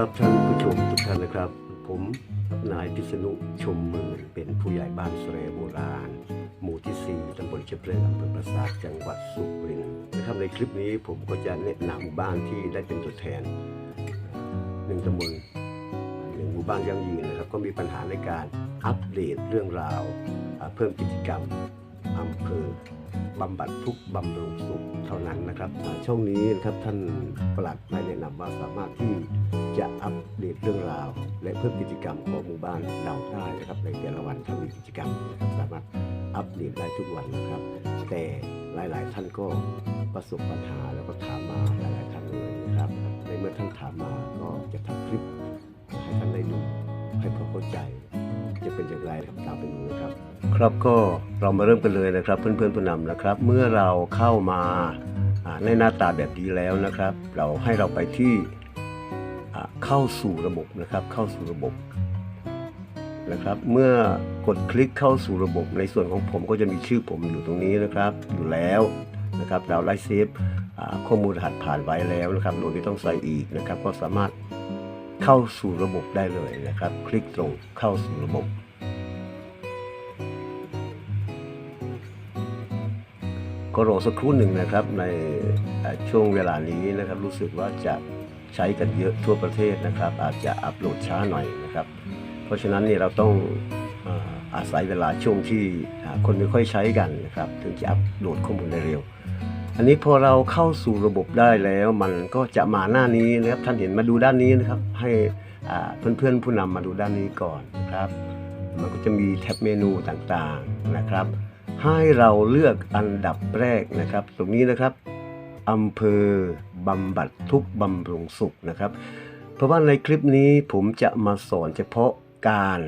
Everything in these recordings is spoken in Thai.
ครับท่านผู้ชมทุกท่านนะครับ ผมนายพิษณุชมมือเป็นผู้ใหญ่บ้านสเรโบราณ หมู่ที่ 4ตำบลเชฟเรนอำเภอปราสาทจังหวัดสุรินทร์นะครับในคลิปนี้ผมก็จะแนะนำหมู่บ้านที่ได้เป็นตัวแทนหนึ่งตำบลหนึ่งหมู่บ้านยั่งยืนนะครับก็มีปัญหาในการอัปเดตเรื่องราว เพิ่มกิจกรรมอำเภอ บำบัดทุกบำรุงสุขเท่านั้นนะครับช่องนี้นะครับท่านประหลัดได้แนะนำว่าสามารถที่จะอัปเดตเรื่องราว และเพิ่มกิจกรรมของหมู่บ้านเราได้นะครับในแต่ละวันถ้ามีกิจกรรมนะครับสามารถอัปเดตได้ทุกวันนะครับ แต่หลาย ๆ ท่านก็ประสบปัญหาแล้วก็ถามมาหลาย ๆ ท่านเลยนะครับในเมื่อท่านถามมาก็จะทำคลิปให้ท่านได้ดูให้พอเข้าใจ จะเป็นอย่างไรครับตามไปดูนะครับ ครับก็เรามาเริ่มกันเลยนะครับเพื่อนๆผู้นำนะครับ เมื่อเราเข้ามาในหน้าตาแบบนี้แล้วนะครับ เราให้เราไปที่เข้าสู่ระบบนะครับ เข้าสู่ระบบนะครับ เมื่อกดคลิกเข้าสู่ระบบในส่วนของผมก็จะมีชื่อผมอยู่ตรงนี้นะครับ อยู่แล้วนะครับ เราไล่เซฟข้อมูลรหัสผ่านไว้แล้วนะครับโดยไม่ต้องใส่อีกนะครับ ก็สามารถเข้าสู่ระบบได้เลยนะครับ คลิกตรงเข้าสู่ระบบ ก็รอสักครู่หนึ่งนะครับในช่วงเวลานี้นะครับ รู้สึกว่าจะใช้กันเยอะทั่วประเทศนะครับ อาจจะอัปโหลดช้าหน่อยนะครับ เพราะฉะนั้นนี่เราต้องอาศัยเวลาช่วงที่คนไม่ค่อยใช้กันนะครับถึงจะอัปโหลดข้อมูลได้เร็ว อันนี้พอเราเข้าสู่ระบบได้แล้วมันก็จะมาหน้านี้นะครับท่านเห็นมาดูด้านนี้นะครับ ให้เพื่อนๆผู้นำมาดูด้านนี้ก่อนนะครับ มันก็จะมีแท็บเมนูต่างๆนะครับ ให้เราเลือกอันดับแรกนะครับ ตรงนี้นะครับอำเภอบำบัดทุกบำรุงสุขนะครับ เพราะว่าในคลิปนี้ผมจะมาสอนเฉพาะการ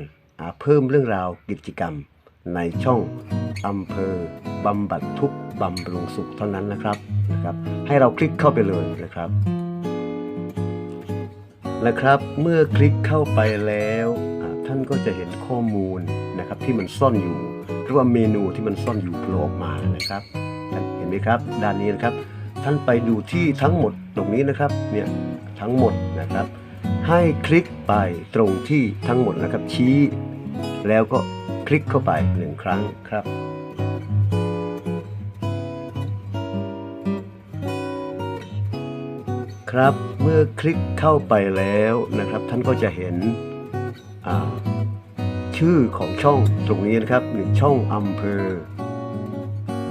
เพิ่มเรื่องราวกิจกรรม ในช่องอำเภอบำบัดทุกบำรุงสุขเท่านั้นนะครับนะครับ ให้เราคลิกเข้าไปเลยนะครับนะครับ เมื่อคลิกเข้าไปแล้วท่านก็จะเห็นข้อมูลนะครับที่มันซ่อนอยู่ รือว่าเมนูที่มันซ่อนอยู่โผล่ออกมานะครับเห็นไหมครับ ด้านนี้นะครับ ท่านไปดูที่ทั้งหมดตรงนี้นะครับเนี่ยทั้งหมดนะครับ ให้คลิกไปตรงที่ทั้งหมดนะครับชี้ แล้วก็คลิกเข้าไปหนึ่งครั้งครับครับเมื่อคลิกเข้าไปแล้วนะครับ ท่านก็จะเห็นอ่า ชื่อของช่องตรงนี้นะครับหนึ่งช่องอำเภอ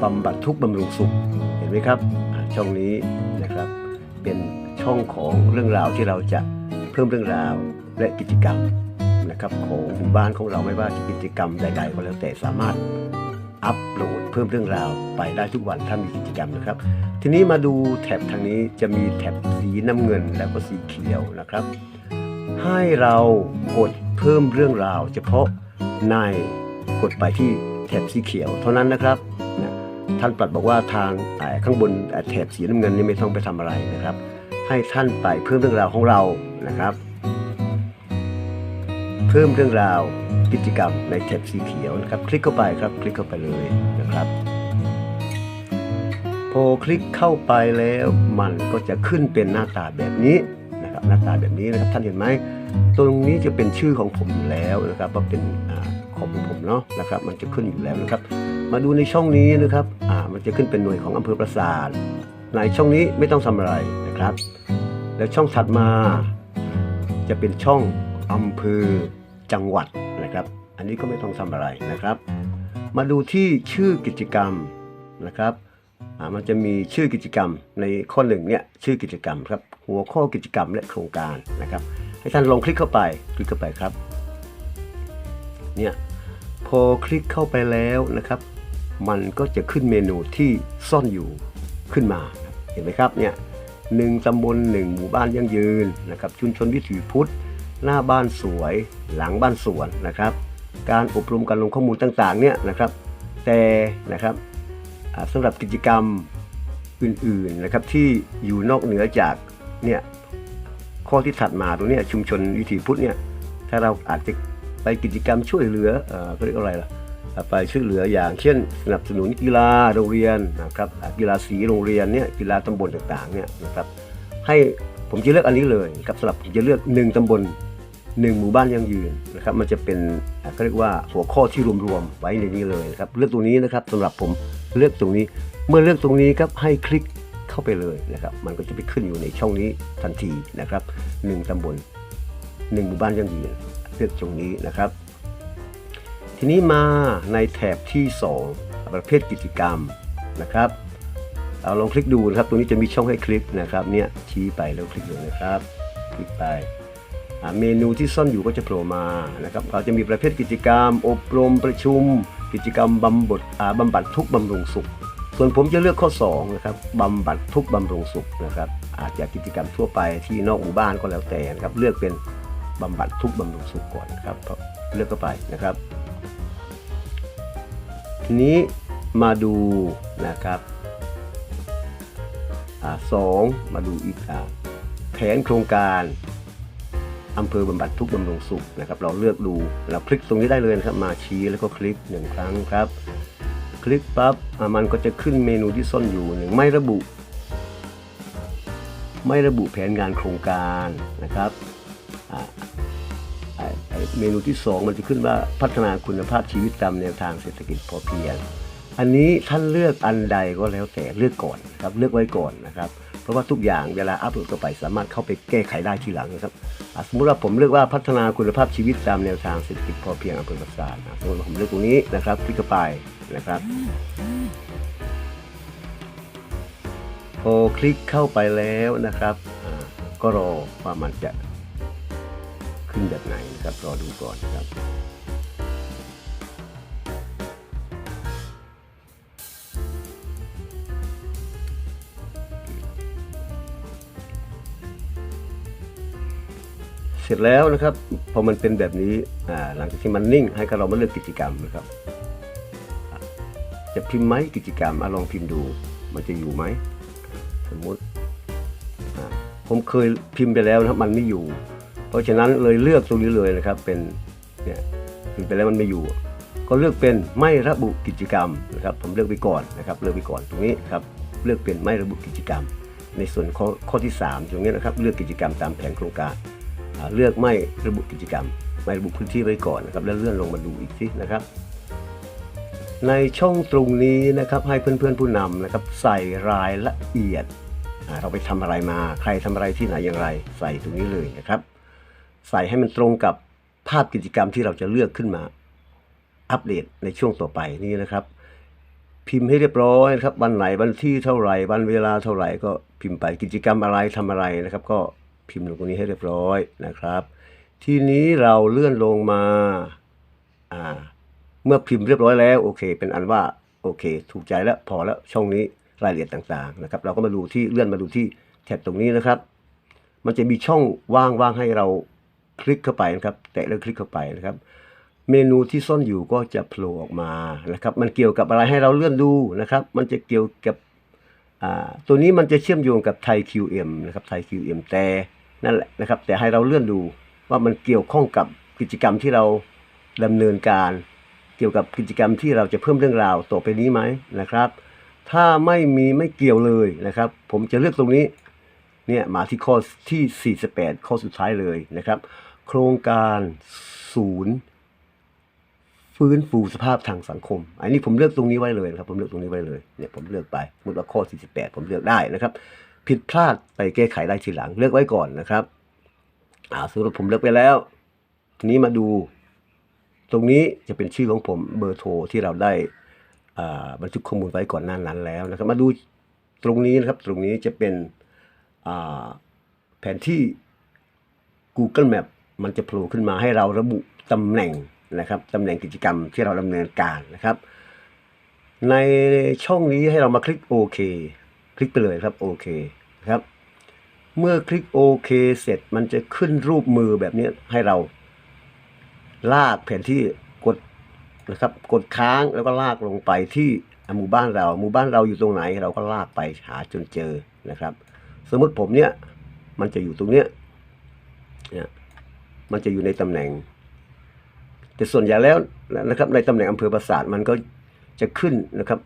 บำบัดทุกบำรุงสุข เห็นไหมครับช่องนี้นะครับเป็นช่องของเรื่องราวที่เราจะเพิ่มเรื่องราวและกิจกรรมนะครับของหมู่บ้านของเราไม่ว่าจะกิจกรรมใดๆก็แล้วแต่สามารถอัปโหลดเพิ่มเรื่องราวไปได้ทุกวันถ้ามีกิจกรรมนะครับ ทีนี้มาดูแท็บทางนี้จะมีแท็บสีน้ำเงินแล้วก็สีเขียวนะครับ ให้เรากดเพิ่มเรื่องราว เฉพาะในกดไปที่แท็บสีเขียว เท่านั้นนะครับนะท่านปลัดบอกว่าทางอ่อข้างบนแถบสีน้ำเงินนี่ไม่ต้องไปทำอะไรนะครับ ให้ท่านไปเพิ่มเรื่องราวของเรานะครับ เพิ่มเรื่องราวกิจกรรมในแท็บสีเขียวนะครับ คลิกเข้าไปครับ คลิกเข้าไปเลยนะครับ พอคลิกเข้าไปแล้วมันก็จะขึ้นเป็นหน้าตาแบบนี้ นะครับหน้าตาแบบนี้นะครับท่านเห็นไหมตรงนี้จะเป็นชื่อของผมอยู่แล้วนะครับว่าเป็นอของผมเนาะนะครับมันจะขึ้นอยู่แล้วนะครับ มาดูในช่องนี้นะครับอ่ามันจะขึ้นเป็นหน่วยของอำเภอปราสาทในช่องนี้ไม่ต้องทำอะไรนะครับ แล้วช่องถัดมา จะเป็นช่องอำเภอจังหวัดนะครับ อันนี้ก็ไม่ต้องทำอะไรนะครับ มาดูที่ชื่อกิจกรรมนะครับมันจะมีชื่อกิจกรรมในข้อหนึ่งเนี่ยชื่อกิจกรรมครับ หัวข้อกิจกรรมและโครงการนะครับ ให้ท่านลองคลิกเข้าไปคลิกเข้าไปครับเนี่ยพอคลิกเข้าไปแล้วนะครับ มันก็จะขึ้นเมนูที่ซ่อนอยู่ขึ้นมาเห็นไหมครับเนี่ยหนึ่งตำบลหนึ่งหมู่บ้านยั่งยืนนะครับชุมชนวิถีพุทธ หน้าบ้านสวย หลังบ้านสวนนะครับ การอบรมการลงข้อมูลต่างๆเนี่ยนะครับแต่นะครับสำหรับกิจกรรมอื่นๆนะครับที่อยู่นอกเหนือจาก เนี่ยข้อที่ถัดมาตรงนี้ชุมชนวิถีพุทธเนี่ยถ้าเราอาจจะไปกิจกรรมช่วยเหลือเอ่อเขาเรียกอะไรล่ะไปช่วยเหลืออย่างเช่น สนับสนุนกีฬาโรงเรียนนะครับกีฬาสีโรงเรียนเนี่ยกีฬาตำบลต่างๆเนี่ยนะครับให้ผมจะเลือกอันนี้เลยครับสำหรับผมจะเลือกหนึ่งตำบลหนึ่งหมู่บ้านยั่งยืนนะครับมันจะเป็นเขาเรียกว่าหัวข้อที่รวมๆไว้ในนี้เลยนะครับเลือกตรงนี้นะครับสำหรับผมเลือกตรงนี้ เมื่อเลือกตรงนี้ครับให้คลิก เข้าไปเลยนะครับ มันก็จะไปขึ้นอยู่ในช่องนี้ทันทีนะครับหนึ่งตำบลหนึ่งหมู่บ้านยังยืนเลือกตรงนี้นะครับ ทีนี้มาในแถบที่ 2 ประเภทกิจกรรมนะครับเอาลองคลิกดูนะครับ ตรงนี้จะมีช่องให้คลิกนะครับ เนี่ยชี้ไปแล้วคลิกเลยนะครับ คลิกไปเมนูที่ซ่อนอยู่ก็จะโผล่มานะครับเราจะมีประเภทกิจกรรม อบรมประชุม กิจกรรมบำบัดอ่าบำบัดทุกบำรุงสุข ส่วนผมจะเลือกข้อ2นะครับบำบัดทุกบำรุงสุขนะครับ อาจจะกิจกรรมทั่วไปที่นอกหมู่บ้านก็แล้วแต่นะครับ เลือกเป็นบำบัดทุกบำรุงสุขก่อนนะครับเลือกเข้าไปนะครับ ทีนี้มาดูนะครับอ่าสองมาดูอีกอ่าแผนโครงการอำเภอบำบัดทุกบำรุงสุขนะครับ เราเลือกดูเราคลิกตรงนี้ได้เลยนะครับ มาชี้แล้วก็คลิกหนึ่งครั้งครับ ลิกปั๊บมันก็จะขึ้นเมนูที่ซ่อนอยู่หนึ่งไม่ระบุ ไม่ระบุแผนงานโครงการนะครับอ่าเมนูที่ 2 มันจะขึ้นว่าพัฒนาคุณภาพชีวิตตามแนวทางเศรษฐกิจพอเพียง อันนี้ท่านเลือกอันใดก็แล้วแต่เลือกก่อนครับเลือกไว้ก่อนนะครับ เพราะว่าทุกอย่างเวลาอัปโหลดเข้าไปสามารถเข้าไปแก้ไขได้ทีหลังนะครับสมมุติว่าผมเลือกว่าพัฒนาคุณภาพชีวิตตามแนวทางเศรษฐกิจพอเพียงอำเภอปราสาทนะสมมติผมเลือกตรงนี้นะครับคลิกเข้าไป นะครับพอคลิกเข้าไปแล้วนะครับ ก็รอว่ามันจะขึ้นแบบไหนนะครับรอดูก่อนนครับ เสร็จแล้วนะครับพอมันเป็นแบบนี้หลังจากที่มันนิ่งให้กเรามาเลือกกิจกรรมนะครับ จะพิมพ์ไหมกิจกรรมอลองพิมพ์ดู มันจะอยู่ไหม สมมุติผมเคยพิมพ์ไปแล้วนะครับมันไม่อยู่ เพราะฉะนั้นเลยเลือกตรงนี้เลยนะครับ เป็นเนี่ยพิมพ์ไปแล้วมันไม่อยู่ ก็เลือกเป็นไม่ระบุกิจกรรมนะครับ ผมเลือกไปก่อนนะครับ เลือกไปก่อนตรงนี้ครับ เลือกเป็นไม่ระบุกิจกรรม ในส่วนข้อข้อที่ 3 ตรงนี้นะครับ เลือกกิจกรรมตามแผนโครงการเลือกไม่ระบุกิจกรรม ไม่ระบุพื้นที่ไว้ก่อนนะครับ แล้วเลื่อนลงมาดูอีกทีนะครับ ในช่องตรงนี้นะครับให้เพื่อนๆผู้นำนะครับใส่รายละเอียด เราไปทำอะไรมาใครทำอะไรที่ไหนอย่างไร ใส่ตรงนี้เลยนะครับ ใส่ให้มันตรงกับภาพกิจกรรมที่เราจะเลือกขึ้นมา อัปเดตในช่วงต่อไปนี้นะครับ พิมพ์ให้เรียบร้อยนะครับวันไหนวันที่เท่าไหร่วันเวลาเท่าไหร่ก็พิมพ์ไปกิจกรรมอะไรทำอะไรนะครับ ก็พิมพ์ลงตรงนี้ให้เรียบร้อยนะครับ ทีนี้เราเลื่อนลงมา เมื่อพิมพ์เรียบร้อยแล้วโอเค เป็นอันว่าโอเค ถูกใจแล้วพอแล้วช่องนี้รายละเอียดต่างๆนะครับ เราก็มาดูที่เลื่อนมาดูที่แท็บตรงนี้นะครับ มันจะมีช่องว่างๆให้เราคลิกเข้าไปนะครับ แตะแล้วคลิกเข้าไปนะครับ เมนูที่ซ่อนอยู่ก็จะโผล่ออกมานะครับ มันเกี่ยวกับอะไรให้เราเลื่อนดูนะครับ มันจะเกี่ยวกับอ่าตัวนี้มันจะเชื่อมโยงกับไทย QM นะครับไทย QM แต่นั่นแหละนะครับ แต่ให้เราเลื่อนดูว่ามันเกี่ยวข้องกับกิจกรรมที่เราดำเนินการ เกี่ยวกับกิจกรรมที่เราจะเพิ่มเรื่องราวต่อไปนี้ไหมนะครับ ถ้าไม่มีไม่เกี่ยวเลยนะครับ ผมจะเลือกตรงนี้เนี่ยมาที่ข้อที่ 48 ข้อสุดท้ายเลยนะครับ โครงการศูนย์ฟื้นฟูสภาพทางสังคม อันนี้ผมเลือกตรงนี้ไว้เลยนะครับ ผมเลือกตรงนี้ไว้เลยเนี่ยผมเลือกไปสมมติว่าข้อ 48 ผมเลือกได้นะครับ ผิดพลาดไปแก้ไขได้ทีหลังเลือกไว้ก่อนนะครับอ่าสมมติผมเลือกไปแล้วทีนี้มาดู ตรงนี้จะเป็นชื่อของผมเบอร์โทรที่เราได้บันทึกข้อมูลไว้ก่อนหน้านั้นแล้วนะครับ มาดูตรงนี้นะครับตรงนี้จะเป็นแผนที่ Google Map มันจะโผล่ขึ้นมาให้เราระบุตำแหน่งนะครับตำแหน่งกิจกรรมที่เราดำเนินการนะครับ ในช่องนี้ให้เรามาคลิกโอเคคลิกไปเลยครับโอเคครับ เมื่อคลิกโอเคเสร็จมันจะขึ้นรูปมือแบบนี้ให้เรา ลากแผนที่กดนะครับกดค้างแล้วก็ลากลงไปที่หมู่บ้านเรา หมู่บ้านเราอยู่ตรงไหน เราก็ลากไปหาจนเจอนะครับ สมมติผมเนี่ย มันจะอยู่ตรงเนี้ยเนี่ยมันจะอยู่ในตำแหน่ง แต่ส่วนใหญ่แล้วนะครับ ในตำแหน่งอำเภอปราสาทมันก็จะขึ้นนะครับ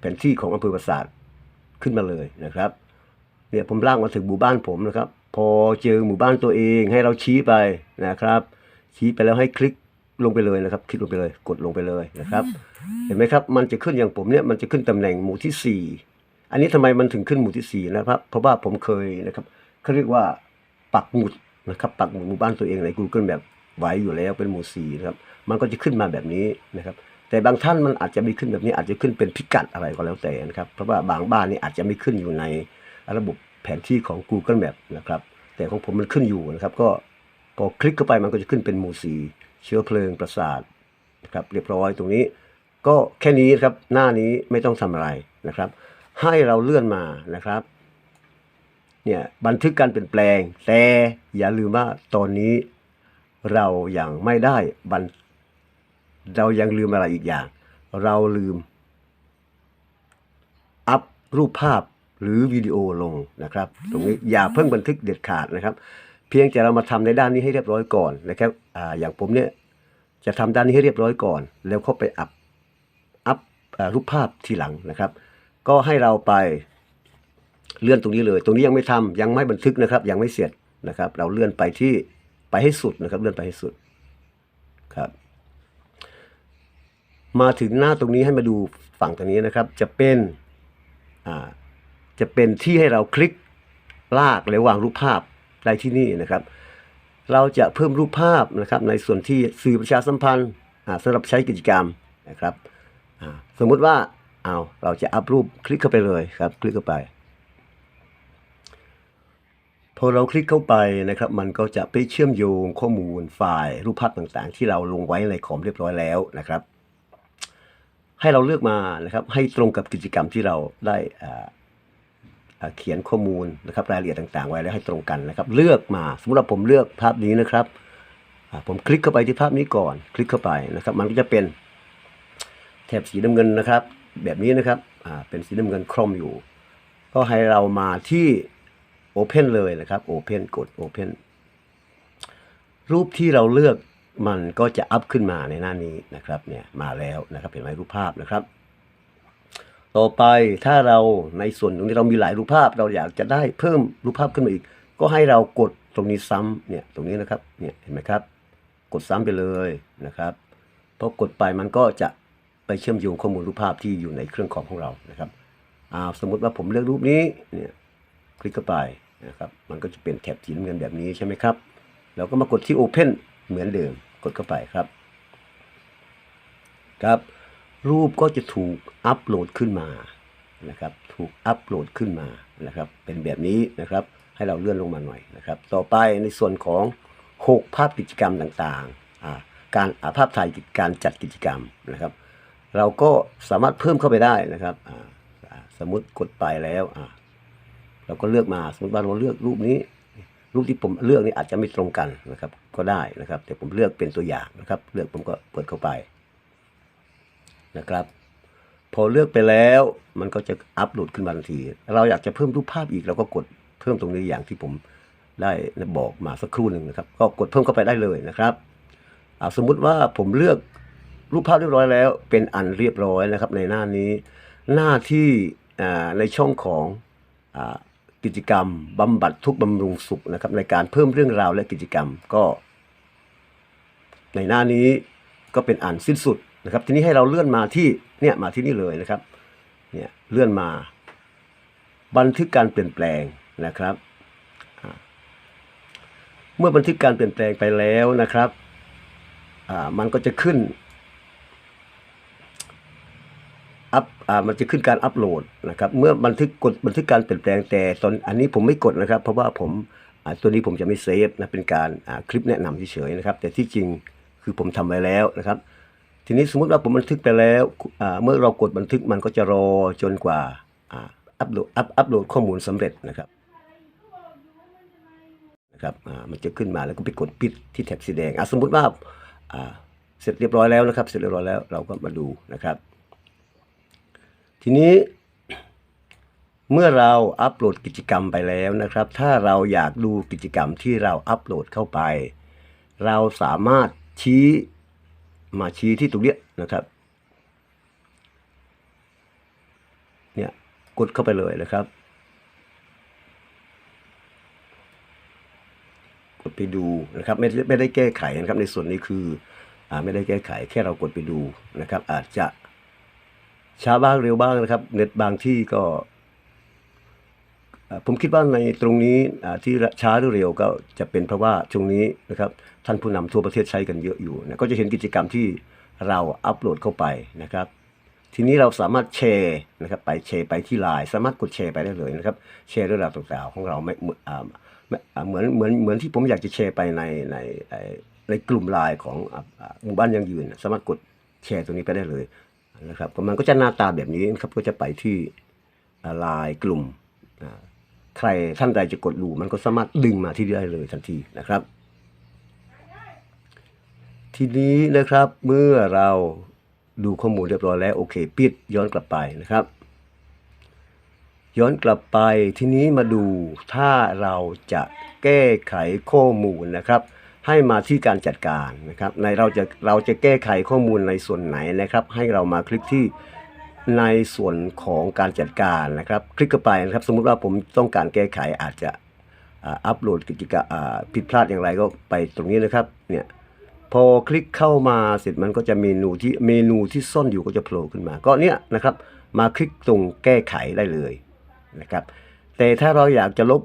แผนที่ของอำเภอปราสาทขึ้นมาเลยนะครับเนี่ยผมลากมาถึงหมู่บ้านผมนะครับ พอเจอหมู่บ้านตัวเองให้เราชี้ไปนะครับ ชี้ไปแล้วให้คลิกลงไปเลยนะครับ คลิกลงไปเลย กดลงไปเลยนะครับ เห็นไหมครับ มันจะขึ้นอย่างผมเนี่ย มันจะขึ้นตำแหน่งหมู่ที่สี่อันนี้ทำไมมันถึงขึ้นหมู่ที่สี่นะครับ เพราะว่าผมเคยนะครับเขาเรียกว่าปักหมุดนะครับปักหมุดหมู่บ้านตัวเองใน Google แบบไว้อยู่แล้วเป็นหมู่สี่นะครับ มันก็จะขึ้นมาแบบนี้นะครับ แต่บางท่านมันอาจจะไม่ขึ้นแบบนี้ อาจจะขึ้นเป็นพิกัดอะไรก็แล้วแต่นะครับ เพราะว่าบางบ้านนี่อาจจะไม่ขึ้นอยู่ในระบบแผนที่ของ Google Map นะครับ แต่ของผมมันขึ้นอยู่นะครับ ก็ พอคลิกเข้าไปมันก็จะขึ้นเป็นหมู่สีเชื้อเพลิงประสาทนะครับเรียบร้อยตรงนี้ ก็แค่นี้ครับหน้านี้ไม่ต้องทำอะไรนะครับ ให้เราเลื่อนมานะครับเนี่ยบันทึกการเปลี่ยนแปลง แต่อย่าลืมว่าตอนนี้เรายังไม่ได้บันเรายังลืมอะไรอีกอย่าง เราลืม อัพรูปภาพหรือวิดีโอลงนะครับ ตรงนี้อย่าเพิ่งบันทึกเด็ดขาดนะครับ เพียงแต่เรามาทำในด้านนี้ให้เรียบร้อยก่อนนะครับอ่าอย่างผมเนี่ยจะทำด้านนี้ให้เรียบร้อยก่อน แล้วเข้าไปอัพอัพรูปภาพทีหลังนะครับ ก็ให้เราไปเลื่อนตรงนี้เลย ตรงนี้ยังไม่ทำยังไม่บันทึกนะครับ ยังไม่เสร็จนะครับ เราเลื่อนไปที่ไปให้สุดนะครับ เลื่อนไปให้สุดครับ มาถึงหน้าตรงนี้ให้มาดูฝั่งตรงนี้นะครับ จะเป็นอ่าจะเป็นที่ให้เราคลิกลากหรือวางรูปภาพ ได้ที่นี่นะครับ เราจะเพิ่มรูปภาพนะครับในส่วนที่สื่อประชาสัมพันธ์อ่าสำหรับใช้กิจกรรมนะครับสมมุติว่าเอาเราจะอัพรูปคลิกเข้าไปเลยครับคลิกเข้าไปพอเราคลิกเข้าไปนะครับมันก็จะไปเชื่อมโยงข้อมูลไฟล์ รูปภาพต่างๆ ที่เราลงไว้ในคอมเรียบร้อยแล้วนะครับ ให้เราเลือกมานะครับให้ตรงกับกิจกรรมที่เราได้อ่า เขียนข้อมูลนะครับรายละเอียดต่าง ๆ ไว้แล้วให้ตรงกันนะครับ เลือกมาสมมติว่าผมเลือกภาพนี้นะครับผมคลิกเข้าไปที่ภาพนี้ก่อน คลิกเข้าไปนะครับ มันก็จะเป็นแถบสีน้ำเงินนะครับ แบบนี้นะครับเป็นสีน้ำเงินคร่อมอยู่ ก็ให้เรามาที่ Open เลยนะครับ Open กด Open รูปที่เราเลือกมันก็จะอัพขึ้นมาในหน้านี้นะครับเนี่ยมาแล้วนะครับเห็นไหมรูปภาพนะครับ ต่อไปถ้าเราในส่วนตรงนี้เรามีหลายรูปภาพ เราอยากจะได้เพิ่มรูปภาพขึ้นมาอีก ก็ให้เรากดตรงนี้ซ้ำเนี่ยตรงนี้นะครับเนี่ยเห็นไหมครับ กดซ้ำไปเลยนะครับพอกดไปมันก็จะไปเชื่อมโยงข้อมูลรูปภาพที่อยู่ในเครื่องคอมของเรานะครับอ่าสมมุติว่าผมเลือกรูปนี้เนี่ยคลิกเข้าไปนะครับมันก็จะเป็นแถบสีน้ำเงินแบบนี้ใช่ไหมครับ เราก็มากดที่ Open เหมือนเดิมกดเข้าไปครับ ครับ รูปก็จะถูกอัปโหลดขึ้นมานะครับถูกอัปโหลดขึ้นมานะครับเป็นแบบนี้นะครับให้เราเลื่อนลงมาหน่อยนะครับ ต่อไปในส่วนของ 6 ภาพกิจกรรมต่างๆ การอาภาพถ่ายการจัดกิจกรรมนะครับ เราก็สามารถเพิ่มเข้าไปได้นะครับสมมติกดไปแล้วเราก็เลือกมาสมมติว่าเราเลือกรูปนี้ รูปที่ผมเลือกนี่อาจจะไม่ตรงกันนะครับ ก็ได้นะครับ แต่ผมเลือกเป็นตัวอย่างนะครับ เลือกผมก็เปิดเข้าไป นะครับ พอเลือกไปแล้วมันก็จะอัปโหลดขึ้นมาทันที เราอยากจะเพิ่มรูปภาพอีกเราก็กดเพิ่มตรงนี้อย่างที่ผมได้บอกมาสักครู่หนึ่งนะครับ ก็กดเพิ่มเข้าไปได้เลยนะครับสมมุติว่าผมเลือกรูปภาพเรียบร้อยแล้ว เป็นอันเรียบร้อยนะครับ ในหน้านี้หน้าที่ในช่องของอกิจกรรมบำบัดทุกบำรุงสุขนะครับในการเพิ่มเรื่องราวและกิจกรรมก็ ในหน้านี้ก็เป็นอันสิ้นสุด นะครับทีนี้ให้เราเลื่อนมาที่เนี่ยมาที่นี่เลยนะครับเนี่ยเลื่อนมา บันทึกการเปลี่ยนแปลงนะครับ เมื่อบันทึกการเปลี่ยนแปลงไปแล้วนะครับอ่ามันก็จะขึ้นอัพอ่ามันจะขึ้นการอัปโหลดนะครับเมื่อบันทึกกดบันทึกการเปลี่ยนแปลงแต่ตอนอันนี้ผมไม่กดนะครับ เพราะว่าผมอ่าตัวนี้ผมจะไม่เซฟนะเป็นการอ่าคลิปแนะนำเฉยๆนะครับ แต่ที่จริงคือผมทำไว้แล้วนะครับ ทีนี้สมมติว่าผมบันทึกไปแล้วเมื่อเรากดบันทึกมันก็จะรอจนกว่าอัปโหลดอัพอัปโหลดข้อมูลสำเร็จนะครับนะครับมันจะขึ้นมาแล้วก็ไปกดปิดที่แท็บสีแดงอะสมมุติว่าอ่าเสร็จเรียบร้อยแล้วนะครับ เสร็จเรียบร้อยแล้วเราก็มาดูนะครับ ทีนี้เมื่อเราอัปโหลดกิจกรรมไปแล้วนะครับ ถ้าเราอยากดูกิจกรรมที่เราอัปโหลดเข้าไป เราสามารถชี้ มาชี้ที่ตรงเนี้ยนะครับ เนี่ยกดเข้าไปเลยนะครับ กดไปดูนะครับไม่ไม่ได้แก้ไขนะครับ ในส่วนนี้คืออ่าไม่ได้แก้ไขแค่เรากดไปดูนะครับ อาจจะช้าบ้างเร็วบ้างนะครับ เน็ตบางที่ก็ ผมคิดว่าในตรงนี้ที่ช้าหรือเร็วก็จะเป็นเพราะว่าช่วงนี้นะครับท่านผู้นำทั่วประเทศใช้กันเยอะอยู่นะก็จะเห็นกิจกรรมที่เราอัปโหลดเข้าไปนะครับ ทีนี้เราสามารถแชร์นะครับไปแชร์ไปที่ไลน์สามารถกดแชร์ไปได้เลยนะครับแชร์เรื่องราวต่างๆของเราไม่เหมือนเหมือนเหมือนที่ผมอยากจะแชร์ไปในในในกลุ่มไลน์ของหมู่บ้านยังยืน สามารถกดแชร์ตรงนี้ไปได้เลยนะครับมันก็จะหน้าตาแบบนี้นะครับก็จะไปที่ไลน์กลุ่ม ใครท่านใดจะกดดูมันก็สามารถดึงมาที่ได้เลยทันทีนะครับ ทีนี้นะครับเมื่อเราดูข้อมูลเรียบร้อยแล้วโอเค ปิดย้อนกลับไปนะครับ ย้อนกลับไปทีนี้มาดูถ้าเราจะแก้ไขข้อมูลนะครับให้มาที่การจัดการนะครับในเราจะเราจะแก้ไขข้อมูลในส่วนไหนนะครับ ให้เรามาคลิกที่ ในส่วนของการจัดการนะครับ คลิกเข้าไปนะครับ สมมุติว่าผมต้องการแก้ไขอาจจะอัปโหลดกิจกรรมผิดพลาดอย่างไรก็ไปตรงนี้นะครับเนี่ยพอคลิกเข้ามาเสร็จมันก็จะเมนูที่เมนูที่ซ่อนอยู่ก็จะโผล่ขึ้นมา ก็เนี้ยนะครับ มาคลิกตรงแก้ไขได้เลยนะครับ แต่ถ้าเราอยากจะลบ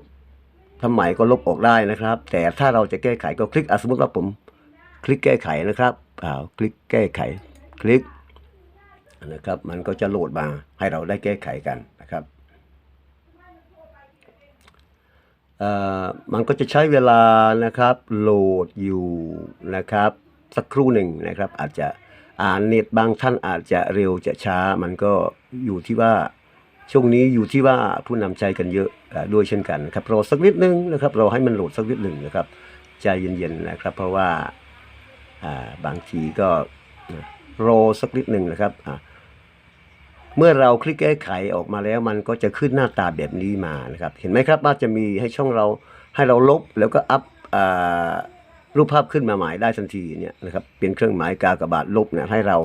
ทำไมก็ลบออกได้นะครับ แต่ถ้าเราจะแก้ไขก็คลิกสมมติว่าผม คลิกแก้ไขนะครับอ่าคลิกแก้ไข คลิก นะครับมันก็จะโหลดมาให้เราได้แก้ไขกันนะครับมันก็จะใช้เวลานะครับโหลดอยู่นะครับสักครู่หนึ่งนะครับ อาจจะอ่านเน็ตบางท่านอาจจะเร็วจะช้า มันก็อยู่ที่ว่าช่วงนี้อยู่ที่ว่าผู้นำใจกันเยอะอ่าด้วยเช่นกันนะครับรอสักนิดนึงนะครับรอให้มันโหลดสักนิดหนึ่งนะครับใจเย็นๆนะครับ เพราะว่าบางทีก็รอสักนิดหนึ่งนะครับอ เมื่อเราคลิกแก้ไขออกมาแล้วมันก็จะขึ้นหน้าตาแบบนี้มานะครับ เห็นไหมครับว่าจะมีให้ช่องเราให้เราลบแล้วก็อัพอรูปภาพขึ้นมาใหมายได้ทันทีเนี่ยนะครับเป็นเครื่องหมายกากบาทลบเนี่ยให้เรา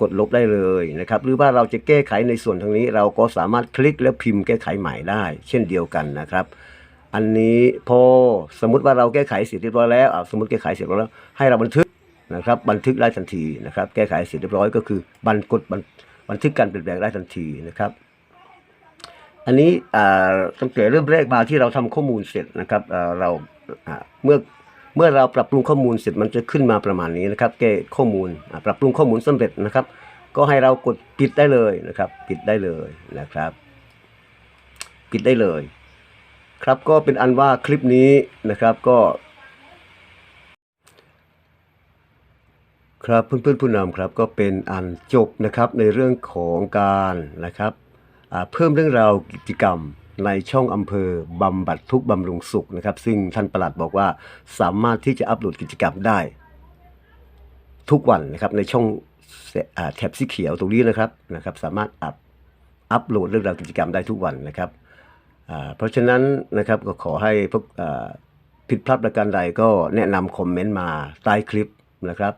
กดลบได้เลยนะครับ หรือว่าเราจะแก้ไขในส่วนทางนี้เราก็สามารถคลิกแล้วพิมพ์แก้ไขใหม่ได้ เช่นเดียวกันนะครับ อันนี้พอสมมุติว่าเราแก้ไขเสร็จเรียบร้อยแล้วอ่าสมมติแก้ไขเสร็จแล้วให้เราบันทึกนะครับ บันทึกได้ทันทีนะครับ แก้ไขเสร็จเรียบร้อยก็คือบันกดบัน บันทึกการเปลี่ยนแปลงได้ทันทีนะครับ อันนี้ตั้งแต่เริ่มแรกมาที่เราทำข้อมูลเสร็จนะครับเราเมื่อเมื่อเราปรับปรุงข้อมูลเสร็จมันจะขึ้นมาประมาณนี้นะครับแก้ข้อมูลปรับปรุงข้อมูลสำเร็จนะครับ ก็ให้เรากดปิดได้เลยนะครับ ปิดได้เลยนะครับ ปิดได้เลย ครับก็เป็นอันว่าคลิปนี้นะครับก็ ครับเพื่อนๆผู้นำครับก็เป็นอันจบนะครับในเรื่องของการนะครับเพิ่มเรื่องราวกิจกรรมในช่องอำเภอบำบัดทุกบำรุงสุขนะครับ ซึ่งท่านประหลัดบอกว่าสามารถที่จะอัปโหลดกิจกรรมได้ ทุกวันนะครับในช่องอแท็บสีเขียวตรงนี้นะครับนะครับ สามารถอัพอัปโหลดเรื่องราวกิจกรรมได้ทุกวันนะครับเพราะฉะนั้นนะครับก็ขอให้พวกผิดพลาดประการใดก็แนะนำคอมเมนต์มาใต้คลิปนะครับ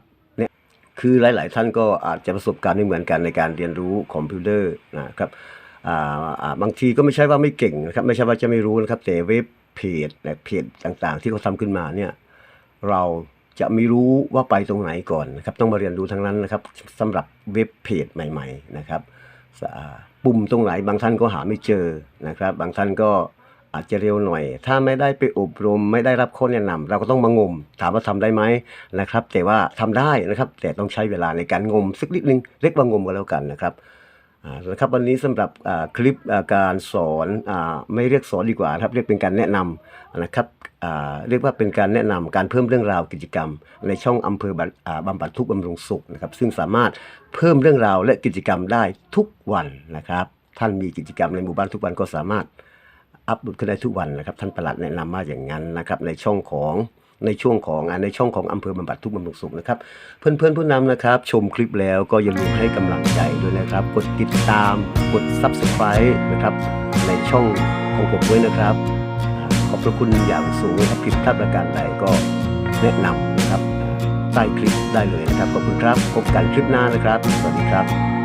คือหลาย ๆ ท่านก็อาจจะประสบการณ์ไม่เหมือนกันในการเรียนรู้คอมพิวเตอร์นะครับอ่าบางทีก็ไม่ใช่ว่าไม่เก่งนะครับไม่ใช่ว่าจะไม่รู้นะครับแต่เว็บเพจนะเพจต่าง ๆ ที่เขาทำขึ้นมาเนี่ยเราจะไม่รู้ว่าไปตรงไหนก่อนนะครับต้องมาเรียนรู้ทั้งนั้นนะครับสำหรับเว็บเพจใหม่ ๆ นะครับปุ่มตรงไหนบางท่านก็หาไม่เจอนะครับ บางท่านก็ อาจจะเร็วหน่อย ถ้าไม่ได้ไปอบรม ไม่ได้รับข้อแนะนำเราก็ต้องมางม ถามว่าทำได้ไหมนะครับ แต่ว่าทำได้นะครับ แต่ต้องใช้เวลาในการงมสักนิดนึงเรียกว่างมก็แล้วกันนะครับนะครับวันนี้สำหรับคลิปการสอนอไม่เรียกสอนดีกว่าครับเรียกเป็นการแนะนำนะครับเรียกว่าเป็นการแนะนำการเพิ่มเรื่องราวกิจกรรม ในช่องอำเภอบำอ่าบำบัดทุกข์บำรุงสุขนะครับซึ่งสามารถเพิ่มเรื่องราวและกิจกรรมได้ทุกวันนะครับ ท่านมีกิจกรรมในหมู่บ้านทุกวันก็สามารถ อัปโหลดขึ้นได้ทุกวันนะครับ ท่านประหลัดแนะนำมาอย่างนั้นนะครับในช่องของในช่วงของในช่องของอำเภอบำบัดทุกบำรุงสุขนะครับ เพื่อนเพื่อนผู้นำนะครับ ชมคลิปแล้วก็อย่าลืมให้กำลังใจด้วยนะครับ กดติดตาม กด subscribe นะครับ ในช่องของผมด้วยนะครับ ขอบพระคุณอย่างสูงนะครับผิดพลาดประการใดก็แนะนำนะครับใต้คลิปได้เลยนะครับ ขอบคุณครับพบกันคลิปหน้านะครับ สวัสดีครับ